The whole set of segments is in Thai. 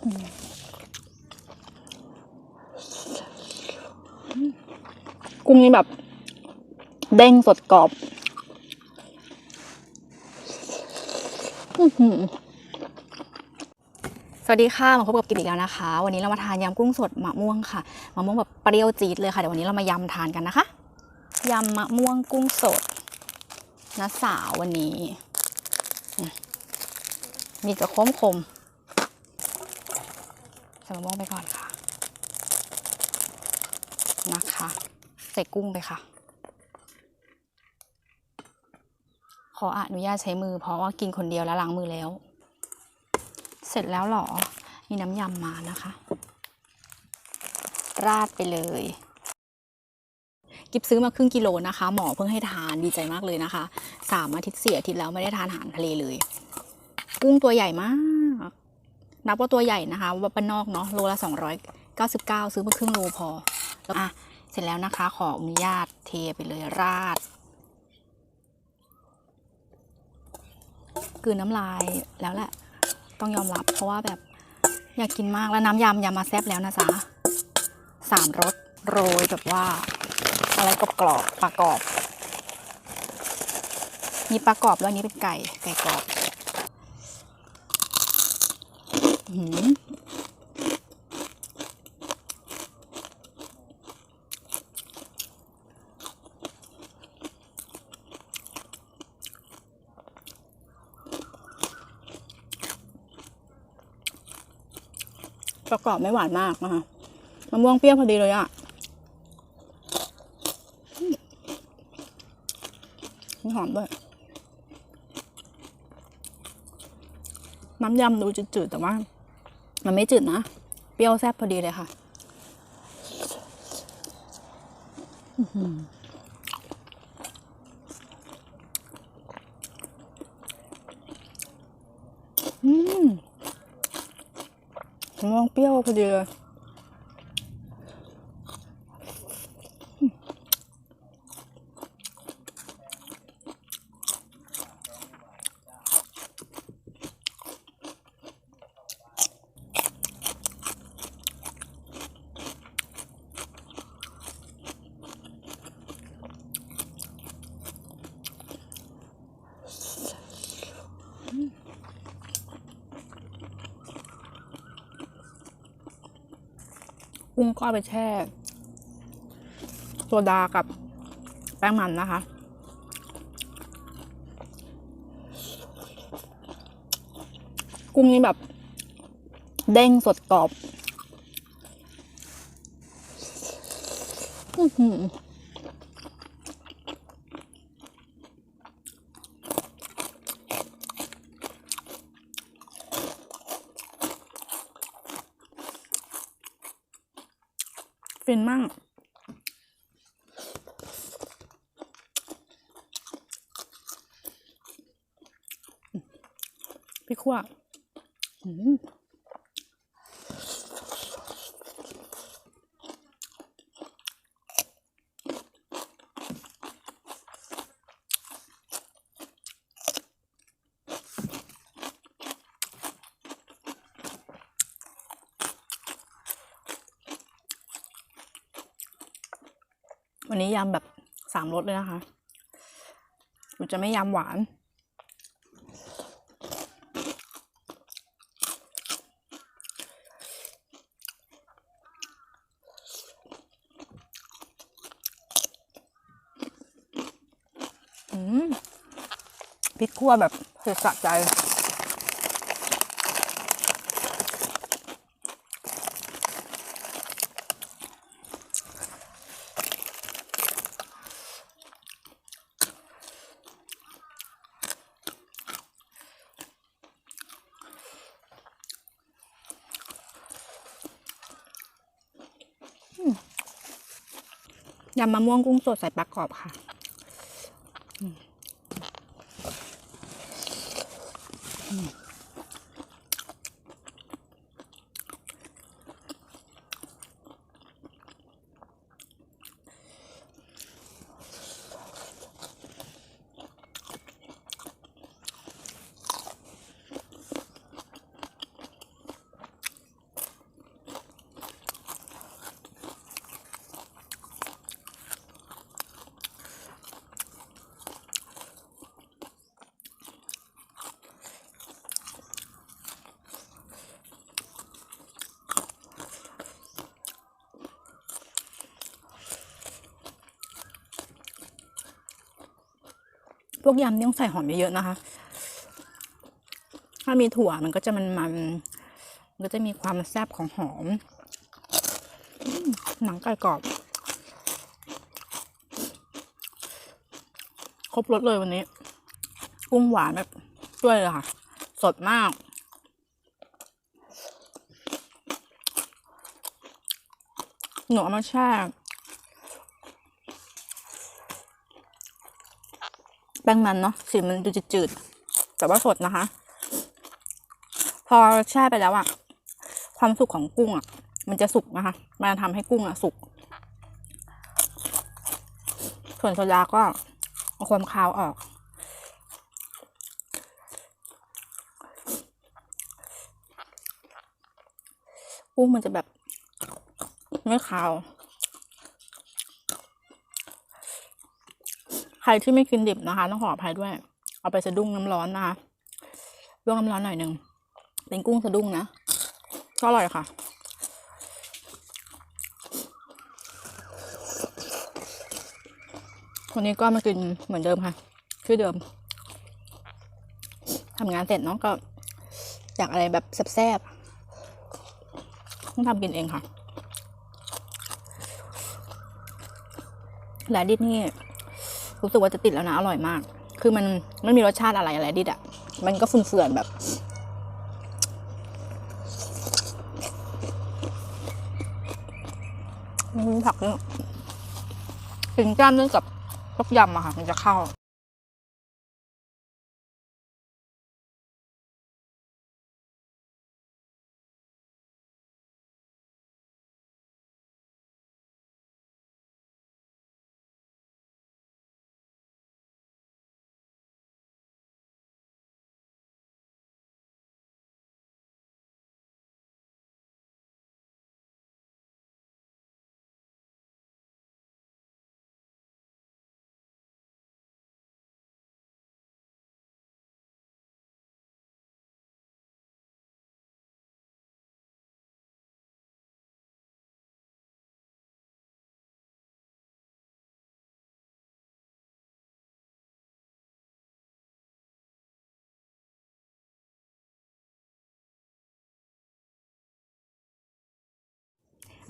กุ้งนี่แบบ เด้งสดกรอบสวัสดีค่ะ มาพบกับกิบอีกแล้วนะคะ วันนี้เรามาทานยำกุ้งสดมะม่วงค่ะมะม่วงแบบเปรี้ยวจี๊ดเลยค่ะเดี๋ยววันนี้เรามายำทานกันนะคะยำมะม่วงกุ้งสดนะสาววันนี้มมีจะคมคม ส่มะม่วงไปก่อนค่ะ นะคะ ใส่กุ้งไปค่ะ ขออนุญาตใช้มือเพราะว่ากินคนเดียวแล้วล้างมือแล้ว เสร็จแล้วหรอ มีน้ำยำมานะคะ ราดไปเลยกิบซื้อมาครึ่งกิโลนะคะ หมอเพิ่งให้ทานดีใจมากเลยนะคะสามอาทิตย์เสียอาทิตย์แล้วไม่ได้ทานอาหารทะเลเลย กุ้งตัวใหญ่มาก นับว่าตัวใหญ่นะคะว่าบ้านนอกเนาะโลละสองร้อยเก้าสิบเก้าซื้อมาครึ่งโลพอแล้วอะเสร็จแล้วนะคะ ขออนุญาตเทไปเลยราดกืนน้ำลายแล้วแหละ ต้องยอมรับเพราะว่าแบบอยากกินมากแล้วน้ำยำยำมาแซ่บแล้วนะจ๊ะสามรสโรยแบบว่า อะไรกรอบกรอบๆปลากรอบ มีปลากรอบแล้วนี้เป็นไก่ไก่กรอบอื้อหือ ประกอบไม่หวานมากนะคะมะม่วงเปรี้ยวพอดีเลยอะอืมมีหอมด้วย น้ำยำดูจืดๆแต่ว่า มันไม่จืดนะ เปรี้ยวแซ่บพอดีเลยค่ะอื้อหืออืมมองเปรี้ยวพอดีเลย กุ้งก็เอาไปแช่โซดากับแป้งมันนะคะ กุ้งนี่แบบ เด้งสดกรอบ อื้อหือ ฟินมั่ง พี่ขั้วอืม วันนี้ยำแบบสามรสเลยนะคะหนูจะไม่ยำหวาน อืมพริกคั่วแบบเผ็ดสะใจ ยำมะม่วงกุ้งสดใส่ปลากรอบค่ะอืม วกยำนี่ต้องใส่หอมเยอะๆนะคะ ถ้ามีถั่วมันก็จะมันมันก็จะมีความแซ่บของหอมอืมหนังไก่กรอบ ครบรสเลยวันนี้ กุ้งหวานแบบด้วยเลยค่ะ สดมากหนูเอามาแช่ ป้งมันเนาะสีมันดูจืดๆแต่ว่าสดนะคะ พอแช่ไปแล้วอะความสุกของกุ้งอะมันจะสุกนะคะ มันจะทำให้กุ้งอะสุก ส่วนโซดาก็เอาความคาวออก กุ้งมันจะแบบไม่คาว ใค รที่ไม่กินดิบนะคะ ต้องขออภัยด้วย เอาไปสะดุ้งน้ำร้อนนะคะลวกน้ำร้อนหน่อยหนึ่งเป็นกุ้งสะดุ้งนะก็อร่อยค่ะ วันนี้ก็มากินเหมือนเดิมค่ะ ชื่อเดิมทำงานเสร็จเนาะก็อยากอะไรแบบแซ่บๆต้องทำกินเองค่ะแลดิสนี่ รู้สึกว่าจะติดแล้วนะอร่อยมาก คือมันไม่มีรสชาติอะไรอะไรดิดอะมันก็เฟื่อนแบบ ผักเนี่ยกินจ้ามด้วยกับต้มยำอะค่ะ มันจะเข้า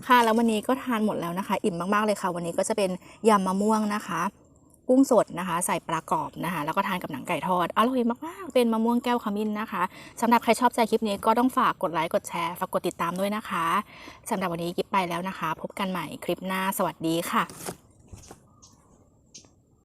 ค่ะ แล้ววันนี้ก็ทานหมดแล้วนะคะ อิ่มมากๆเลยค่ะ วันนี้ก็จะเป็นยำมะม่วงนะคะ กุ้งสดนะคะ ใส่ปลากรอบนะคะ แล้วก็ทานกับหนังไก่ทอด อร่อยมากๆ เป็นมะม่วงแก้วขมิ้นนะคะสำหรับใครชอบใจคลิปนี้ก็ต้องฝากกดไลค์ กดแชร์ ฝากกดติดตามด้วยนะคะสำหรับวันนี้กิ๊บไปแล้วนะคะ พบกันใหม่คลิปหน้า สวัสดีค่ะ